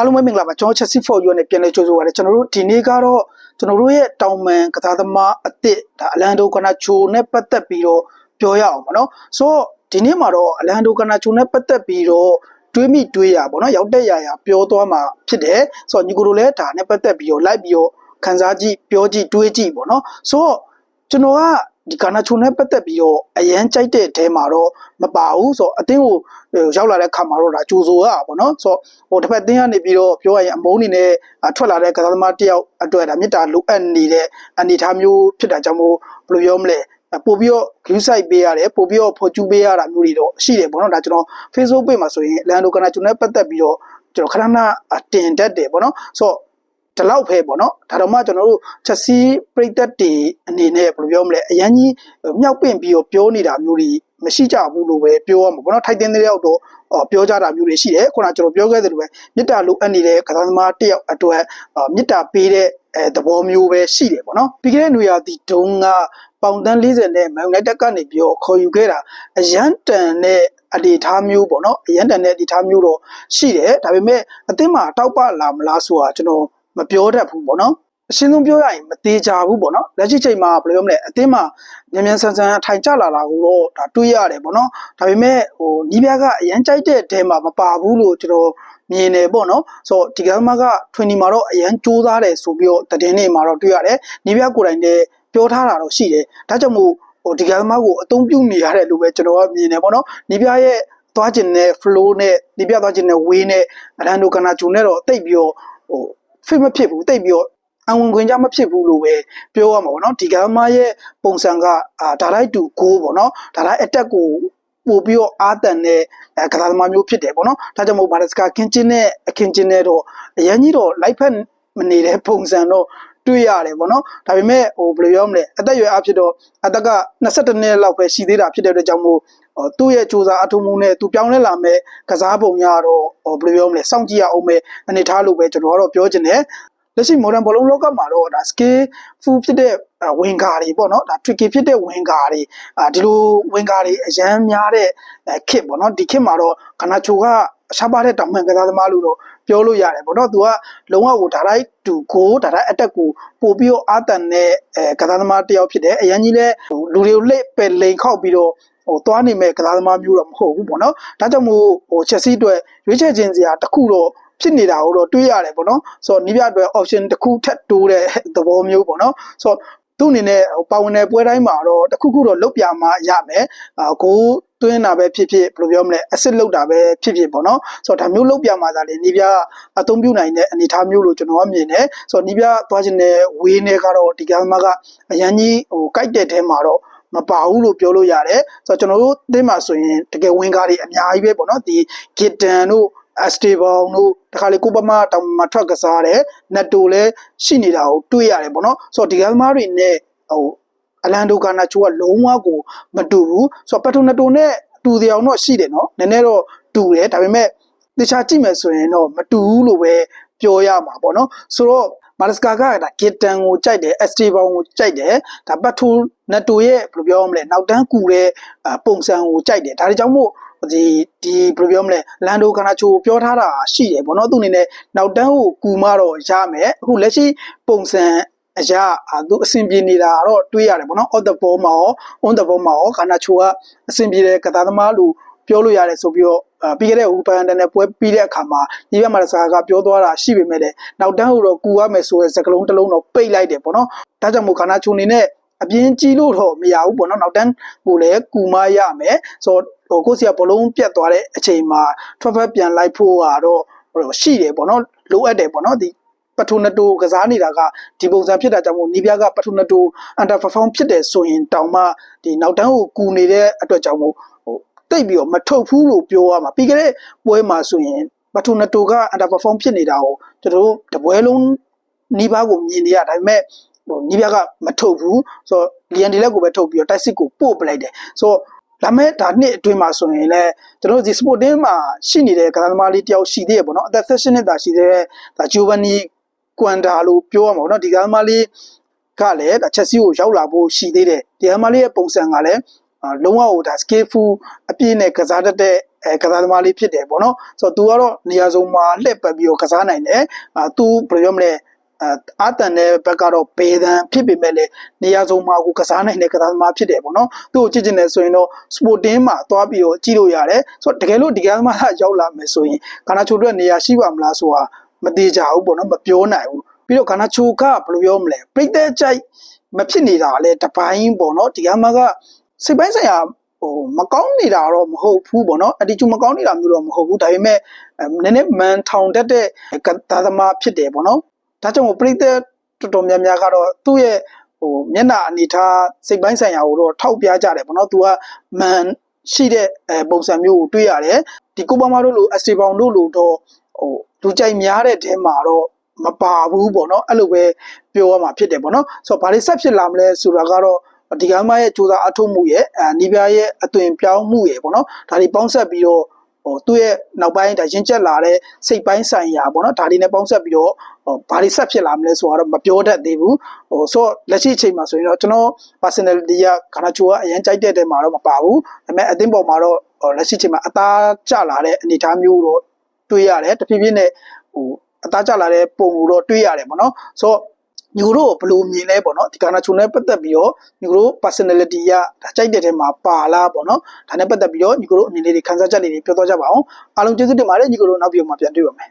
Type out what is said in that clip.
အားလုံးပဲမင်္ဂလာပါကျွန်တော် Chelsea for you နဲ့ပြန်လည်ကြိုဆိုပါရစေကျွန်တော်တို့ဒီနေ့ကတော့ကျွန်တော်တို့ရဲ့တောင်မန်ကစားသမားအသစ်ဒါအလန်ဒိုကနာချိုနဲ့ပတ်သက်ပြီးတော့ပြောရအောင်ပေါ့နော်ဆိုတော့ဒီနေ့မှာတော့အလန်ဒိုကနာချိုနဲ့ပတ်သက်ပြီးတော့တွေးမိတွေးရပေါ့နော်ရောက်တဲ့ရာရာပြောသွားမှာဖြစ်တယ်ဆိုတော့ညီကိုတို့လည်းဒါနဲ့ပတ်သက်ပြီးတော့လိုက်ပြီးတော့ခန်းစားကြည့်ပြောကြည့်တွေးကြည့်ပေါ့နော်ဆိုတော့ကျွန်တော်က ဒီကာနာချုံနဲ့ပတ်သက်ပြီးတော့အရန်ကြိုက်တဲ့အဲမှာတော့မပါဘူးဆိုတော့အတင်းကိုရောက်လာတဲ့ခါမှာတော့ဒါကြိုဆိုရတာပေါ့နော်ဆိုတော့ဟိုတစ်ဖက်တင်းကနေပြီးတော့ပြောရရင်အမုန်းနေနဲ့ထွက်လာတဲ့ကစားသမားတယောက်အတွက်ဒါမေတ္တာလိုအပ်နေတဲ့အနေထားမျိုးဖြစ်တာကြောင့်မို့ဘယ်လိုပြောမလဲပို့ပြီးတော့ view site ပေးရတယ်ပို့ပြီးတော့ဖော်ကျူးပေးရတာမျိုးတွေတော့ရှိတယ်ပေါ့နော်ဒါကျွန်တော် Facebook page မှာဆိုရင်လန်ဒိုကနာချုံနဲ့ပတ်သက်ပြီးတော့ကျွန်တော်ခဏခဏတင်တတ်တယ်ပေါ့နော်ဆိုတော့ ဒီလောက်ပဲပေါ့နော်ဒါတော့မှကျွန်တော်တို့ချက်စီပြိသက်တွေအနေနဲ့ဘယ်လိုပြောမလဲအရန်ကြီးမြောက်ပင့်ပြီးတော့ပြောနေတာမျိုးတွေမရှိကြဘူးလို့ပဲပြောရမှာပေါ့နော်ထိုက်တင်တဲ့ရောက်တော့ပြောကြတာမျိုးတွေရှိတယ်ခုနကကျွန်တော်ပြောခဲ့သလိုပဲမေတ္တာလိုအပ်နေတဲ့ကစားသမားတစ်ယောက်အတွက်မေတ္တာပေးတဲ့အဲသဘောမျိုးပဲရှိတယ်ပေါ့နော်ပြီးခဲ့တဲ့နေရာဒီတုန်းကပေါင်တန်း40နဲ့မန်ယူနိုက်တက်ကနေပြီးတော့ခေါ်ယူခဲ့တာအရန်တန်တဲ့အနေထားမျိုးပေါ့နော်အရန်တန်တဲ့အနေထားမျိုးတော့ရှိတယ်ဒါပေမဲ့အသင်းမှာတောက်ပလာမလားဆိုတာကျွန်တော် မပြောတတ်ဘူးပေါ့နော်အရှင်းဆုံးပြောရရင်မသေးကြဘူးပေါ့နော်လက်ရှိချိန်မှာဘယ်လိုပြောမလဲအသင်းမှာမြန်မြန်ဆန်ဆန်ထိုင်ကြလာတာကိုတော့ဒါတွေးရတယ်ပေါ့နော်ဒါပေမဲ့ဟိုနီးပြားကအရန်ကြိုက်တဲ့တဲမှာမပါဘူးလို့ကျွန်တော်မြင်တယ်ပေါ့နော်ဆိုတော့ဒီကမ္ဘာက20မှာတော့အရန်စူးစားတယ်ဆိုပြီးတော့တည်င်းနေမှာတော့တွေ့ရတယ်နီးပြားကိုယ်တိုင်လည်းပြောထားတာတော့ရှိတယ်ဒါကြောင့်မို့ဟိုဒီကမ္ဘာကိုအသုံးပြုနေရတယ်လို့ပဲကျွန်တော်ကမြင်တယ်ပေါ့နော်နီးပြားရဲ့သွားကျင်တဲ့ flow နဲ့နီးပြသွားကျင်တဲ့ way နဲ့အရန်ဒိုကနာဂျူနဲ့တော့တိတ်ပြီးတော့ဟို fit မဖြစ်ဘူးတိတ်ပြီးတော့အဝင်ခွင့်ကြမဖြစ်ဘူးလို့ပဲပြောရမှာပေါ့နော်ဒီကမ္ဘာရဲ့ပုံစံကအာဒါလိုက်တူကိုပေါ့နော်ဒါလိုက် attack ကိုပို့ပြီးတော့အာတန်တဲ့ကစားသမားမျိုးဖြစ်တယ်ပေါ့နော်ဒါကြောင့်မို့ဘာလက်စကာကင်းချင်းနဲ့အခင်းချင်းနဲ့တော့အရင်ကြီးတော့လိုက်ဖက်မနေတဲ့ပုံစံတော့တွေ့ရတယ်ပေါ့နော်ဒါပေမဲ့ဟိုဘယ်လိုပြောမလဲအသက်အရွယ်အဖြစ်တော့အသက်က22နှစ်လောက်ပဲရှိသေးတာဖြစ်တဲ့အတွက်ကြောင့်မို့ သူ့ရဲ့စူးစမ်းအထုံးမှုနဲ့သူပြောင်းလဲလာမဲ့ကစားပုံရတော့ဘယ်လိုပြောမလဲစောင့်ကြည့်ရအောင်ပဲအနေထားလို့ပဲကျွန်တော်ကတော့ပြောချင်တယ်လက်ရှိ modern ဘောလုံးလောကမှာတော့ဒါ scale full ဖြစ်တဲ့ဝင်ကာတွေပေါ့နော်ဒါ tricky ဖြစ်တဲ့ဝင်ကာတွေအာဒီလိုဝင်ကာတွေအရန်များတဲ့ခစ်ပေါ့နော်ဒီခစ်မှာတော့ခနာချိုက ရှားပါတဲ့တောင်မှန်ကစားသမားလို့တော့ပြောလို့ရတယ်ပေါ့နော်သူကလုံးဝကိုဒါလိုက်တူကိုဒါလိုက်အတက်ကိုပို့ပြီးတော့အာတန်တဲ့အဲကစားသမားတယောက်ဖြစ်တယ်အရန်ကြီးလဲလူတွေကိုလက်ပဲလိန်ခောက်ပြီးတော့ဟိုသွားနေမဲ့ကစားသမားမျိုးတော့မဟုတ်ဘူးပေါ့နော်ဒါကြောင့်မို့ဟိုချက်စီအတွက်ရွေးချယ်ခြင်းစရာတစ်ခုတော့ဖြစ်နေတာကိုတော့တွေးရတယ်ပေါ့နော်ဆိုတော့နီးပြအတွက် option တစ်ခုထပ်တိုးတဲ့သဘောမျိုးပေါ့နော်ဆိုတော့ သူ့အနေနဲ့ပါဝင်တဲ့ပွဲတိုင်းမှာတော့တခုခုတော့လုတ်ပြမှရမယ်အာကိုတွင်းတာပဲဖြစ်ဖြစ်ဘယ်လိုပြောမလဲအစစ်လုတ်တာပဲဖြစ်ဖြစ်ပေါ့နော်ဆိုတော့ဒါမျိုးလုတ်ပြမှသာလေနီးပြအသုံးပြုနိုင်တဲ့အနေအထားမျိုးလို့ကျွန်တော်ကမြင်တယ်ဆိုတော့နီးပြသွားခြင်းတဲ့ဝေးနေကတော့ဒီကမ်းမကအရန်ကြီးဟိုကြိုက်တဲ့ထဲမှာတော့မပါဘူးလို့ပြောလို့ရတယ်ဆိုတော့ကျွန်တော်တို့အသင်းမှာဆိုရင်တကယ်ဝင်ကားတွေအများကြီးပဲပေါ့နော်ဒီဂစ်တန်တို့ အစတေဘောင်တို့တခါလေကိုပမတောင်မှာထွက်ကစားတယ်နက်တိုလည်းရှိနေတာကိုတွေ့ရတယ်ပေါ့နော်ဆိုတော့ဒီကမ်းသမားတွေနဲ့ဟိုအလန်ဒိုကာနာချိုကလုံးဝကိုမတူဘူးဆိုတော့ပက်တိုနက်တိုနဲ့တူတယ်အောင်တော့ရှိတယ်နော်နည်းနည်းတော့တူတယ်ဒါပေမဲ့တခြားကြည့်မယ်ဆိုရင်တော့မတူဘူးလို့ပဲပြောရမှာပေါ့နော်ဆိုတော့မာလစကာကဒါဂစ်တန်ကိုကြိုက်တယ်အက်စတီဘောင်ကိုကြိုက်တယ်ဒါပတ်ထိုနက်တိုရဲ့ဘယ်လိုပြောမလဲနောက်တန်းကူတဲ့ပုံစံကိုကြိုက်တယ်ဒါတွေကြောင့်မို့ ဒီဒီဘယ်လိုပြောမလဲလန်ဒိုကာနာချိုပြောထားတာရှိတယ်ဗောနော်သူအနေနဲ့နောက်တန်းကိုကူမတော့ရမယ်အခုလက်ရှိပုံစံအရာသူအဆင်ပြေနေတာတော့တွေးရတယ်ဗောနော် off the ball မှာရော on the ball မှာရောကာနာချိုကအဆင်ပြေတဲ့ကစားသမားလို့ပြောလို့ရတယ်ဆိုပြီးတော့ပြီးခဲ့တဲ့ဟူပန်တန်နဲ့ပွဲပြီးတဲ့အခါမှာညီဘက်မှာစကားကပြောသွားတာရှိပေမဲ့လည်းနောက်တန်းကိုတော့ကူရမယ်ဆိုတဲ့စကလုံးတစ်လုံးတော့ပိတ်လိုက်တယ်ပေါ့နော်ဒါကြောင့်မို့ခါနာချိုနေနဲ့ အပြင်းကြီးလို့တော့မရဘူးပေါ့နော်နောက်တန်းကိုလည်းကူမရမယ်ဆိုတော့ဟိုကိုစီကဘလုံးပြတ်သွားတဲ့အချိန်မှာ travel ပြန်လိုက်ဖို့ကတော့ဟိုရှိတယ်ပေါ့နော်လိုအပ်တယ်ပေါ့နော်ဒီပထူနတိုကစားနေတာကဒီပုံစံဖြစ်တာကြောင့်မို့နီးပြားကပထူနတို under perform ဖြစ်တယ်ဆိုရင်တောင်မှဒီနောက်တန်းကိုကူနေတဲ့အတွက်ကြောင့်မို့ဟိုတိတ်ပြီးတော့မထုတ်ဘူးလို့ပြောရမှာပြီးခဲ့တဲ့ပွဲမှာဆိုရင်ပထူနတိုက under perform ဖြစ်နေတာကိုကျွန်တော်တို့တပွဲလုံးနီးပါးကိုမြင်နေရဒါပေမဲ့ ဟိုနီးပြားကမထုတ်ဘူးဆိုတော့လီယန်ဒီလက်ကိုပဲထုတ်ပြီးတော့တိုက်စစ်ကိုပို့ပလိုက်တယ်ဆိုတော့ဒါမဲ့ဒါနှစ်အတွင်းမှာဆိုရင်လည်းကျွန်တော်ဒီ sporting မှာရှိနေတဲ့ကစားသမားလေးတယောက်ရှိသေးရပေါ့နော်အသက်16နှစ်သာရှိသေးတဲ့ဒါဂျိုဗာနီကွမ်ဒါလို့ပြောရမှာပေါ့နော်ဒီကစားသမားလေးကလည်းဒါချက်စီကိုရောက်လာဖို့ရှိသေးတယ်ဒီကစားသမားလေးရဲ့ပုံစံကလည်းလုံးဝဟိုဒါ skillful အပြည့်နဲ့ကစားတတ်တဲ့အဲကစားသမားလေးဖြစ်တယ်ပေါ့နော်ဆိုတော့ तू ကတော့နေရာစုံမှာလှည့်ပတ်ပြီးတော့ကစားနိုင်တယ်အာ तू ဘယ်လိုပြောမလဲ အာအာတန်တဲ့ဘက်ကတော့ဘေးဒန်ဖြစ်ပေမဲ့လည်းနေရာစုံမှာကိုကစားနိုင်တဲ့ကစားသမားဖြစ်တယ်ပေါ့နော်သူ့ကိုကြည့်ကျင်တယ်ဆိုရင်တော့ sporting မှာသွားပြီးတော့ကြည့်လို့ရတယ်ဆိုတော့တကယ်လို့ဒီကစားသမားကရောက်လာမယ်ဆိုရင်ကာနာချိုတို့နေရာရှိပါမလားဆိုတာမသေးကြဘူးပေါ့နော်မပြောနိုင်ဘူးပြီးတော့ကာနာချိုကဘယ်လိုပြောမလဲပြိတ်တဲ့ကြိုက်မဖြစ်နေတာလေတပိုင်းပေါ့နော်ဒီကစားသမားကစိတ်ပိုင်းဆိုင်ရာဟိုမကောင်းနေတာတော့မဟုတ်ဘူးပေါ့နော်အတီကျူမကောင်းနေတာမျိုးတော့မဟုတ်ဘူးဒါပေမဲ့အဲနည်းနည်းမန်ထောင်တတ်တဲ့ကသာသမားဖြစ်တယ်ပေါ့နော် ဒါကြောင့်မို့ပရိသတ်တော်တော်များများကတော့သူ့ရဲ့ဟိုမျက်နှာအနေထားစိတ်ပိုင်းဆိုင်ရာကိုတော့ထောက်ပြကြတယ်ပေါ့နော်သူကမန်ရှိတဲ့အဲပုံစံမျိုးကိုတွေ့ရတယ်ဒီကိုပါမာတို့လိုအက်စတီဘောင်တို့လိုတော့ဟိုလူကြိုက်များတဲ့တဲမှာတော့မပါဘူးပေါ့နော်အဲ့လိုပဲပြောရမှာဖြစ်တယ်ပေါ့နော်ဆိုတော့ဘာတွေဆက်ဖြစ်လာမလဲဆိုတာကတော့ဒီကမ်းမရဲ့စူးစမ်းအထုမှုရဲ့အာနီးပြားရဲ့အသွင်ပြောင်းမှုရဲ့ပေါ့နော်ဒါတွေပေါင်းဆက်ပြီးတော့ ဟိုသူ့ရဲ့နောက်ပိုင်းဒါရင်ကျက်လာတဲ့စိတ်ပိုင်းဆိုင်ရာပေါ့နော်ဒါတွေနဲ့ပေါင်းဆက်ပြီးတော့ဟိုဘာတွေဆက်ဖြစ်လာမလဲဆိုတော့မပြောတတ်သေးဘူးဟိုဆိုတော့လက်ရှိအချိန်မှာဆိုရင်တော့ကျွန်တော် personality ကခနာချိုကအရင်ကြိုက်တဲ့တဲမှာတော့မပါဘူးဒါပေမဲ့အသင်းပေါ်မှာတော့ဟိုလက်ရှိအချိန်မှာအသားကျလာတဲ့အနေအထားမျိုးတော့တွေ့ရတယ်တဖြည်းဖြည်းနဲ့ဟိုအသားကျလာတဲ့ပုံကိုတော့တွေ့ရတယ်ပေါ့နော်ဆိုတော့ ညိုတို့ဘယ်လိုမြင်လဲပေါ့နော်ဒီကာနာချုံနဲ့ပတ်သက်ပြီးတော့ညိုတို့ personality ကဒါကြိုက်တဲ့ထဲမှာပါလားပေါ့နော်ဒါနဲ့ပတ်သက်ပြီးတော့ညိုတို့အမြင်လေးတွေခန်းစားချက်လေးတွေပြောသွားကြပါအောင်အားလုံးကျေးဇူးတင်ပါတယ်ညိုတို့နောက်ပြီးတော့မှပြန်တွေ့ပါမယ်